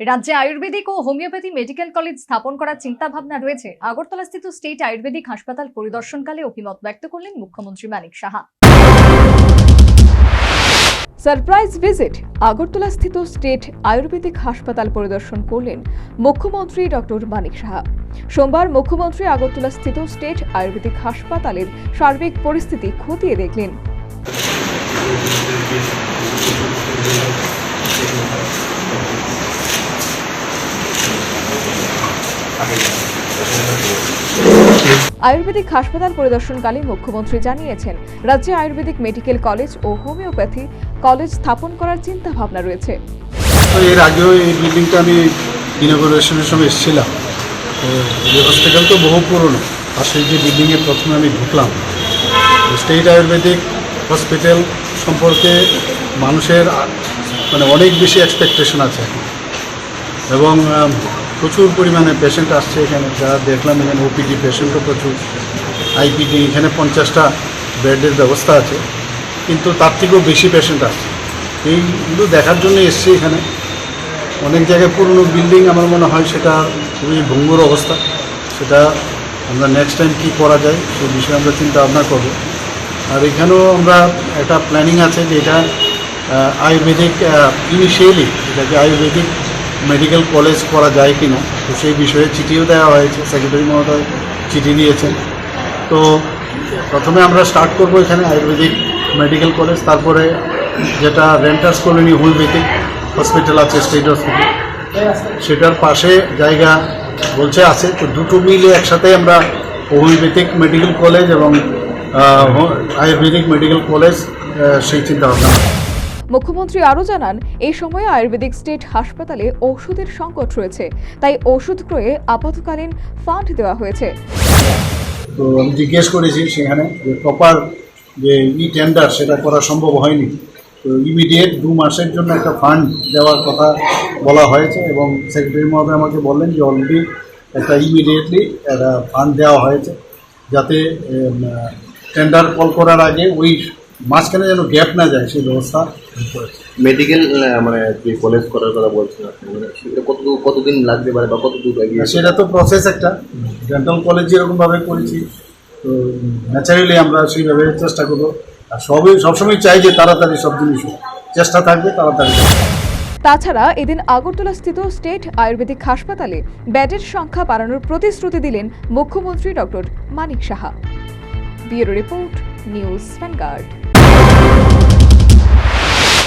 রাজ্যে আয়ুর্বেদিক ও homeopathy medical college স্থাপন করার চিন্তা ভাবনা রয়েছে। আগরতলাস্থিত স্টেট আয়ুর্বেদিক হাসপাতাল পরিদর্শনকালে অভিমত ব্যক্ত করলেন মুখ্যমন্ত্রী মানিক সাহা। সারপ্রাইজ ভিজিট, আগরতলাস্থিত স্টেট আয়ুর্বেদিক হাসপাতাল পরিদর্শন করলেন মুখ্যমন্ত্রী ডক্টর মানিক সাহা। সোমবার মুখ্যমন্ত্রী আগরতলাস্থিত স্টেট আয়ুর্বেদিক হাসপাতালের সার্বিক পরিস্থিতি খতিয়ে দেখলেন। আয়ুর্বেদিক হাসপাতাল পরিদর্শনকালে মুখ্যমন্ত্রী জানিয়েছেন, রাজ্যে আয়ুর্বেদিক মেডিকেল কলেজ ও হোমিওপ্যাথি কলেজ স্থাপন করার চিন্তা ভাবনা রয়েছে এর আগেও এই বিল্ডিংটা আমি ইনগুরেশনের সময় এসেছিলাম। এই হসপিটাল তো বহু পুরনো, আর সেই যে বিল্ডিংয়ে প্রথমে আমি ঢুকলাম। স্টেট আয়ুর্বেদিক হসপিটাল সম্পর্কে মানুষের মানে অনেক বেশি এক্সপেকটেশন আছে। এবং প্রচুর পরিমাণে পেশেন্ট আসছে এখানে। যা দেখলাম এখানে ওপিডি পেশেন্টও প্রচুর। আইপিডি এখানে পঞ্চাশটা বেডের ব্যবস্থা আছে। কিন্তু তার থেকেও বেশি পেশেন্ট আসছে। এইগুলো দেখার জন্য এসছি এখানে। অনেক জায়গায় পুরনো বিল্ডিং আমার মনে হয় সেটা খুবই ভঙ্গুর অবস্থা। সেটা আমরা নেক্সট টাইম কী করা যায় সেই বিষয়ে আমরা চিন্তা ভাবনা করব। আর এখানেও আমরা একটা প্ল্যানিং আছে যে এটা আয়ুর্বেদিক ইনিশিয়ালি এটাকে আয়ুর্বেদিক মেডিকেল কলেজ করা যায় কি না তো সেই বিষয়ে চিঠিও দেওয়া হয়েছে, সেক্রেটারি মহোদয় চিঠি দিয়েছেন তো প্রথমে আমরা স্টার্ট করব এখানে, আয়ুর্বেদিক মেডিকেল কলেজ, তারপরে যেটা রেন্টার্স কলোনি হোমিওপ্যাথিক হসপিটাল আছে, স্টেট হসপিটাল সেটার পাশে জায়গা বলছে আছে, তো দুটো মিলে একসাথে আমরা হোমিওপ্যাথিক মেডিকেল কলেজ এবং আয়ুর্বেদিক মেডিকেল কলেজ সেই চিন্তা ভাবনা আছে। মুখ্যমন্ত্রী আরও জানান, এই সময়ে আয়ুর্বেদিক স্টেট হাসপাতালে ওষুধের সংকট রয়েছে, তাই ওষুধ ক্রয়ে আপাতকালীন ফান্ড দেওয়া হয়েছে। তো আমি জিজ্ঞেস করেছি সেখানে যে প্রপার যে ই টেন্ডার সেটা করা সম্ভব হয়নি। তো ইমিডিয়েট দু মাসের জন্য একটা ফান্ড দেওয়ার কথা বলা হয়েছে এবং সেক্রেটারি মহোদয় আমাকে বললেন যে অলরেডি একটা ইমিডিয়েটলি একটা ফান্ড দেওয়া হয়েছে। যাতে টেন্ডার কল করার আগে ওই মাঝখানে যেন গ্যাপ না যায় সেই ব্যবস্থা মেডিকেল মানে যে কলেজ করার কথা বলছেন আপনি মানে সেটা কত কতদিন লাগতে পারে বা কত দূর এগিয়ে সেটা তো প্রসেস একটা। ডেন্টাল কলেজ যেরকমভাবে করেছি তো ন্যাচারালি আমরা সেইভাবে চেষ্টা করব। আর সবই সবসময় চাই যে তাড়াতাড়ি সব জিনিস চেষ্টা থাকবে তাড়াতাড়ি তাছাড়া এদিন আগরতলাস্থিত স্টেট আয়ুর্বেদিক হাসপাতালে বেডের সংখ্যা বাড়ানোর প্রতিশ্রুতি দিলেন মুখ্যমন্ত্রী doctor Manik Saha. Bureau report news Vanguard.